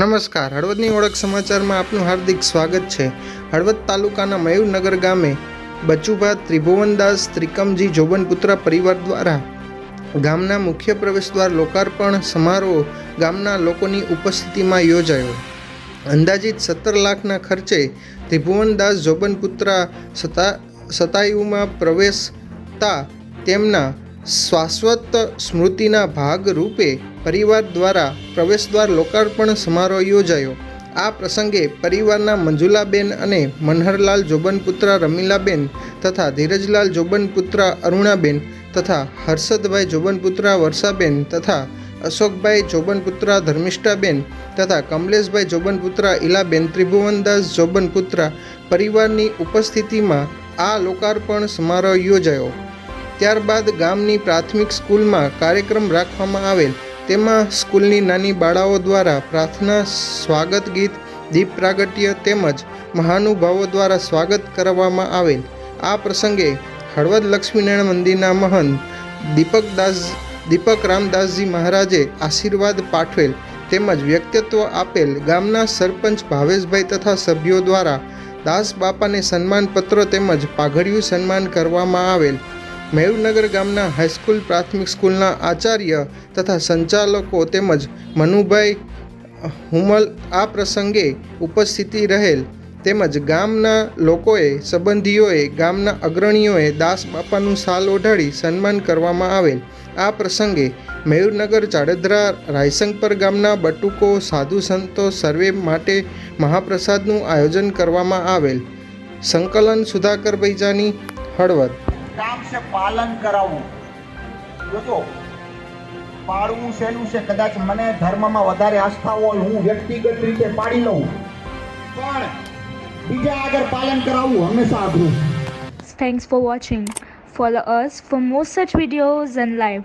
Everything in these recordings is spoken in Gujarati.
નમસ્કાર. હળવદની ઓળખ સમાચારમાં આપનું હાર્દિક સ્વાગત છે. હળવદ તાલુકાના મયુરનગર ગામે બચુભા ત્રિભુવનદાસ ત્રિકમજી જોબનપુત્રા પરિવાર દ્વારા ગામના મુખ્ય પ્રવેશદ્વાર લોકાર્પણ સમારોહ ગામના લોકોની ઉપસ્થિતિમાં યોજાયો. અંદાજિત સત્તર લાખના ખર્ચે ત્રિભુવનદાસ જોબનપુત્રા સતા સતાયુમાં પ્રવેશતા તેમના શાશ્વત સ્મૃતિના ભાગરૂપે પરિવાર દ્વારા પ્રવેશદ્વાર લોકાર્પણ સમારોહ યોજાયો. આ પ્રસંગે પરિવારના મંજુલાબેન અને મનહરલાલ જોબનપુત્રા રમીલાબેન તથા ધીરજલાલ જોબનપુત્રા અરુણાબેન તથા હર્ષદભાઈ જોબનપુત્રા વર્ષાબેન તથા અશોકભાઈ જોબનપુત્રા ધર્મિષ્ઠાબેન તથા કમલેશભાઈ જોબનપુત્રા, ઈલાબેન ત્રિભુવનદાસ જોબનપુત્રા પરિવારની ઉપસ્થિતિમાં આ લોકાર્પણ સમારોહ યોજાયો. ત્યારબાદ ગામની પ્રાથમિક સ્કૂલમાં કાર્યક્રમ રાખવામાં આવેલ. તેમાં સ્કૂલની નાની બાળાઓ દ્વારા પ્રાર્થના, સ્વાગત ગીત, દીપ પ્રાગટ્ય તેમજ મહાનુભાવો દ્વારા સ્વાગત કરવામાં આવેલ. આ પ્રસંગે હળવદ લક્ષ્મીનારાયણ મંદિરના મહંત દીપકદાસ દીપક રામદાસજી મહારાજે આશીર્વાદ પાઠવેલ તેમજ વ્યક્તિત્વ આપેલ ગામના સરપંચ ભાવેશભાઈ તથા સભ્યો દ્વારા દાસ બાપાને સન્માનપત્ર તેમજ પાઘડિયું સન્માન કરવામાં આવેલ. મયુરનગર ગામના હાઈસ્કૂલ પ્રાથમિક સ્કૂલના આચાર્ય તથા સંચાલકો તેમજ મનુભાઈ હુમલ આ પ્રસંગે ઉપસ્થિતિ રહેલ. તેમજ ગામના લોકોએ, સંબંધીઓએ, ગામના અગ્રણીઓએ દાસ બાપાનું સાલ ઓઢાડી સન્માન કરવામાં આવેલ. આ પ્રસંગે મયુરનગર ચાડેદરા રાયસંગપર ગામના બટુકો, સાધુ સંતો સર્વે માટે મહાપ્રસાદનું આયોજન કરવામાં આવેલ. સંકલન સુધાકર ભૈજાની હળવદ. કામ છે પાલન કરાવવું જોજો પાળવું સહેલું છે કદાચ મને ધર્મમાં વધારે આસ્થા હોય હું વ્યક્તિગત રીતે પાડી લઉં પણ બીજા આગળ પાલન કરાવવું હંમેશા અઘરું Thanks for watching. Follow us for more such videos and live.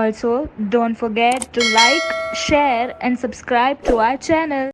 Also, don't forget to like, share, and subscribe to our channel.